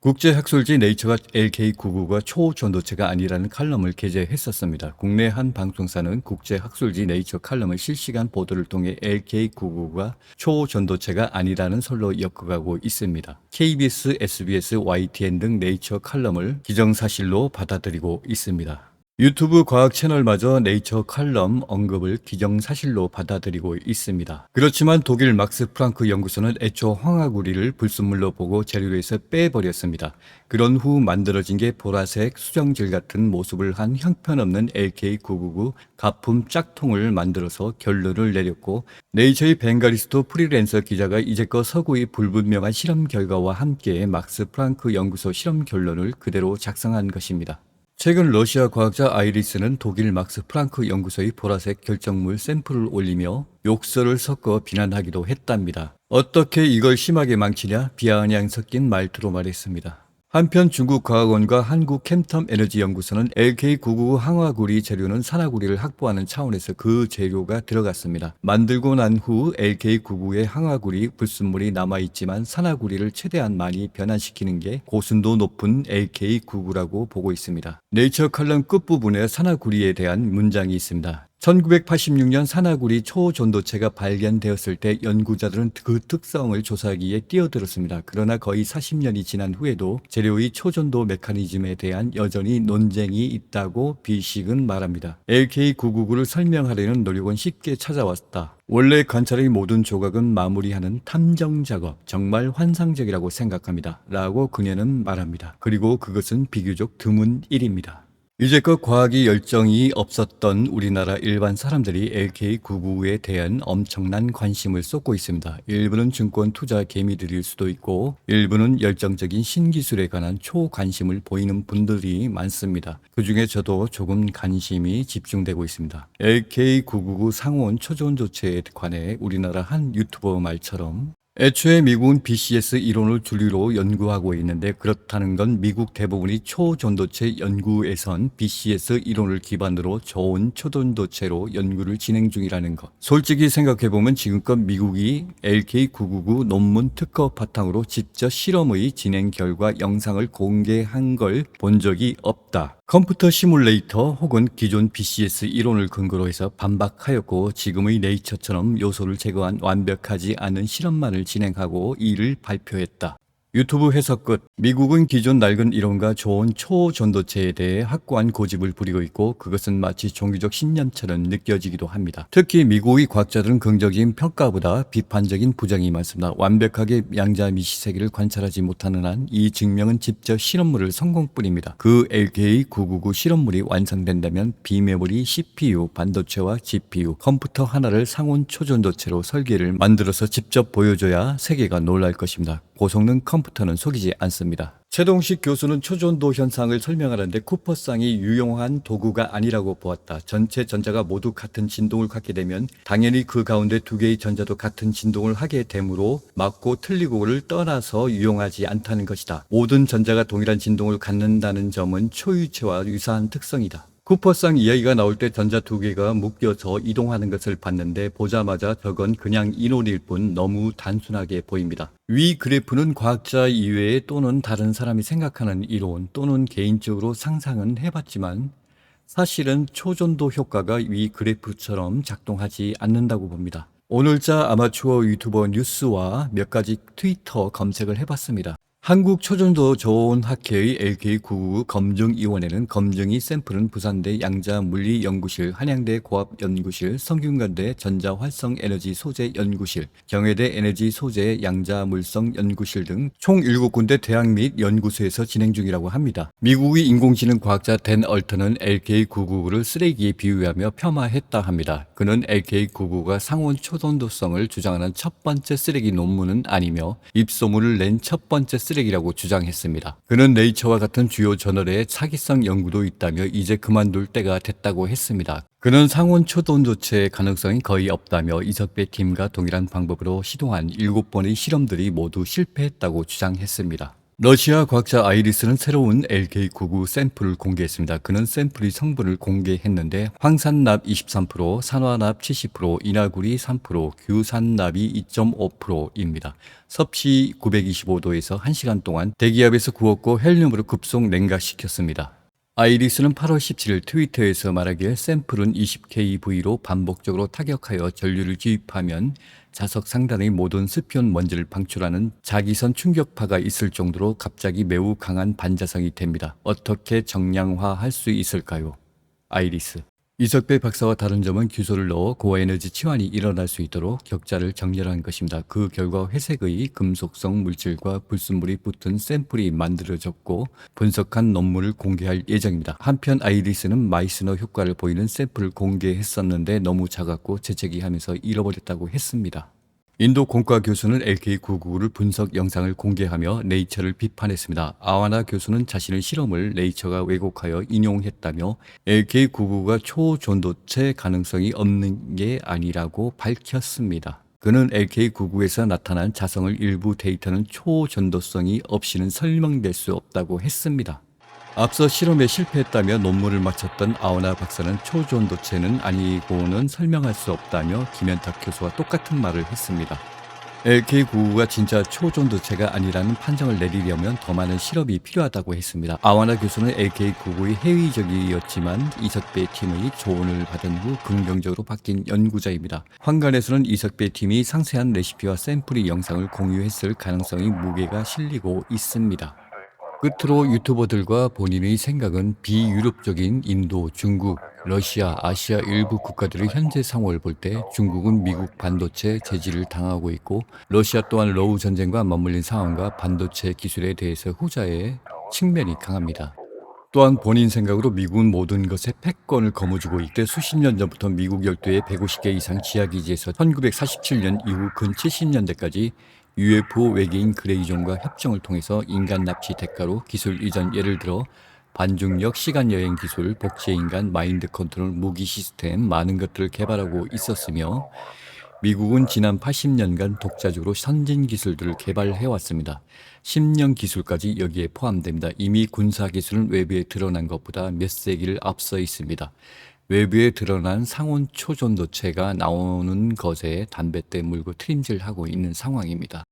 국제학술지 네이처가 LK99가 초전도체가 아니라는 칼럼을 게재했었습니다. 국내 한 방송사는 국제학술지 네이처 칼럼을 실시간 보도를 통해 LK99가 초전도체가 아니라는 설로 엮어가고 있습니다. KBS, SBS, YTN 등 네이처 칼럼을 기정사실로 받아들이고 있습니다. 유튜브 과학 채널마저 네이처 칼럼 언급을 기정사실로 받아들이고 있습니다. 그렇지만 독일 막스 프랑크 연구소는 애초 황화구리를 불순물로 보고 재료에서 빼버렸습니다. 그런 후 만들어진 게 보라색 수정질 같은 모습을 한 형편없는 LK999 가품 짝퉁을 만들어서 결론을 내렸고 네이처의 벵가리스토 프리랜서 기자가 이제껏 서구의 불분명한 실험 결과와 함께 막스 프랑크 연구소 실험 결론을 그대로 작성한 것입니다. 최근 러시아 과학자 아이리스는 독일 막스 프랑크 연구소의 보라색 결정물 샘플을 올리며 욕설을 섞어 비난하기도 했답니다. 어떻게 이걸 심하게 망치냐 비아냥 섞인 말투로 말했습니다. 한편 중국 과학원과 한국 캠텀 에너지 연구소는 LK999 항화구리 재료는 산화구리를 확보하는 차원에서 그 재료가 들어갔습니다. 만들고 난 후 LK99의 항화구리 불순물이 남아있지만 산화구리를 최대한 많이 변환시키는 게 고순도 높은 LK99라고 보고 있습니다. 네이처 칼럼 끝부분에 산화구리에 대한 문장이 있습니다. 1986년 산화구리 초전도체가 발견되었을 때 연구자들은 그 특성을 조사하기에 뛰어들었습니다. 그러나 거의 40년이 지난 후에도 재료의 초전도 메커니즘에 대한 여전히 논쟁이 있다고 비식은 말합니다. LK999를 설명하려는 노력은 쉽게 찾아왔다. 원래 관찰의 모든 조각은 마무리하는 탐정 작업, 정말 환상적이라고 생각합니다. 라고 그녀는 말합니다. 그리고 그것은 비교적 드문 일입니다. 이제껏 과학이 열정이 없었던 우리나라 일반 사람들이 LK99에 대한 엄청난 관심을 쏟고 있습니다. 일부는 증권 투자 개미들일 수도 있고 일부는 열정적인 신기술에 관한 초관심을 보이는 분들이 많습니다. 그 중에 저도 조금 관심이 집중되고 있습니다. LK999 상온 초전 조체에 관해 우리나라 한 유튜버 말처럼 애초에 미국은 BCS 이론을 주류로 연구하고 있는데 그렇다는 건 미국 대부분이 초전도체 연구에선 BCS 이론을 기반으로 좋은 초전도체로 연구를 진행 중이라는 것. 솔직히 생각해보면 지금껏 미국이 LK999 논문 특허 바탕으로 직접 실험의 진행 결과 영상을 공개한 걸 본 적이 없다. 컴퓨터 시뮬레이터 혹은 기존 BCS 이론을 근거로 해서 반박하였고 지금의 네이처처럼 요소를 제거한 완벽하지 않은 실험만을 진행하고 이를 발표했다. 유튜브 해석 끝. 미국은 기존 낡은 이론과 좋은 초전도체에 대해 확고한 고집을 부리고 있고 그것은 마치 종교적 신념처럼 느껴지기도 합니다. 특히 미국의 과학자들은 긍정적인 평가보다 비판적인 부정이 많습니다. 완벽하게 양자 미시 세계를 관찰하지 못하는 한 이 증명은 직접 실험물을 성공뿐입니다. 그 LK999 실험물이 완성된다면 비메모리 CPU, 반도체와 GPU, 컴퓨터 하나를 상온 초전도체로 설계를 만들어서 직접 보여줘야 세계가 놀랄 것입니다. 고성능 컴퓨터는 속이지 않습니다. 최동식 교수는 초전도 현상을 설명하는데 쿠퍼쌍이 유용한 도구가 아니라고 보았다. 전체 전자가 모두 같은 진동을 갖게 되면 당연히 그 가운데 두 개의 전자도 같은 진동을 하게 되므로 맞고 틀리고를 떠나서 유용하지 않다는 것이다. 모든 전자가 동일한 진동을 갖는다는 점은 초유체와 유사한 특성이다. 쿠퍼쌍 이야기가 나올 때 전자 두 개가 묶여서 이동하는 것을 봤는데 보자마자 저건 그냥 이론일 뿐 너무 단순하게 보입니다. 위 그래프는 과학자 이외에 또는 다른 사람이 생각하는 이론 또는 개인적으로 상상은 해봤지만 사실은 초전도 효과가 위 그래프처럼 작동하지 않는다고 봅니다. 오늘자 아마추어 유튜버 뉴스와 몇 가지 트위터 검색을 해봤습니다. 한국 초전도 좋은 학회의 LK999 검증위원회는 검증이 샘플은 부산대 양자물리연구실, 한양대 고압연구실, 성균관대 전자활성에너지 소재 연구실, 경해대 에너지 소재 양자물성 연구실 등 총 7군데 대학 및 연구소에서 진행 중이라고 합니다. 미국의 인공지능 과학자 댄 얼턴은 LK999를 쓰레기에 비유하며 폄하했다 합니다. 그는 LK999가 상온 초전도성을 주장하는 첫 번째 쓰레기 논문은 아니며 입소문을 낸 첫 번째 쓰레기 라고 주장했습니다. 그는 네이처와 같은 주요 저널에 차기성 연구도 있다며 이제 그만둘 때가 됐다고 했습니다. 그는 상온 초돈 조체의 가능성이 거의 없다며 이석배 팀과 동일한 방법으로 시도한 7번의 실험들이 모두 실패했다고 주장했습니다. 러시아 과학자 아이리스는 새로운 LK99 샘플을 공개했습니다. 그는 샘플의 성분을 공개했는데 황산납 23%, 산화납 70%, 인화구리 3%, 규산납이 2.5%입니다. 섭씨 925도에서 1시간 동안 대기압에서 구웠고 헬륨으로 급속 냉각시켰습니다. 아이리스는 8월 17일 트위터에서 말하기에 샘플은 20kV로 반복적으로 타격하여 전류를 주입하면 자석 상단의 모든 스피온 먼지를 방출하는 자기선 충격파가 있을 정도로 갑자기 매우 강한 반자성이 됩니다. 어떻게 정량화할 수 있을까요? 아이리스. 이석배 박사와 다른 점은 규소를 넣어 고에너지 치환이 일어날 수 있도록 격자를 정렬한 것입니다. 그 결과 회색의 금속성 물질과 불순물이 붙은 샘플이 만들어졌고 분석한 논문을 공개할 예정입니다. 한편 아이리스는 마이스너 효과를 보이는 샘플을 공개했었는데 너무 작았고 재채기 하면서 잃어버렸다고 했습니다. 인도 공과 교수는 LK99를 분석 영상을 공개하며 네이처를 비판했습니다. 아와나 교수는 자신의 실험을 네이처가 왜곡하여 인용했다며 LK99가 초전도체 가능성이 없는 게 아니라고 밝혔습니다. 그는 LK99에서 나타난 자성을 일부 데이터는 초전도성이 없이는 설명될 수 없다고 했습니다. 앞서 실험에 실패했다며 논문을 마쳤던 아오나 박사는 초전도체는 아니고는 설명할 수 없다며 김현탁 교수와 똑같은 말을 했습니다. LK99가 진짜 초전도체가 아니라는 판정을 내리려면 더 많은 실험이 필요하다고 했습니다. 아와나 교수는 LK99의 회의적이었지만 이석배 팀의 조언을 받은 후 긍정적으로 바뀐 연구자입니다. 황간에서는 이석배 팀이 상세한 레시피와 샘플의 영상을 공유했을 가능성이 무게가 실리고 있습니다. 끝으로 유튜버들과 본인의 생각은 비유럽적인 인도, 중국, 러시아, 아시아 일부 국가들의 현재 상황을 볼 때 중국은 미국 반도체 제지를 당하고 있고 러시아 또한 러우 전쟁과 맞물린 상황과 반도체 기술에 대해서 후자의 측면이 강합니다. 또한 본인 생각으로 미국은 모든 것에 패권을 거머쥐고 있대 수십 년 전부터 미국 열도의 150개 이상 지하 기지에서 1947년 이후 근 70년대까지 UFO 외계인 그레이존과 협정을 통해서 인간 납치 대가로 기술 이전 예를 들어 반중력 시간 여행 기술, 복제 인간, 마인드 컨트롤, 무기 시스템 많은 것들을 개발하고 있었으며 미국은 지난 80년간 독자적으로 선진 기술들을 개발해 왔습니다. 10년 기술까지 여기에 포함됩니다. 이미 군사 기술은 외부에 드러난 것보다 몇 세기를 앞서 있습니다. 외부에 드러난 상온 초전도체가 나오는 것에 담뱃대 물고 트림질하고 있는 상황입니다.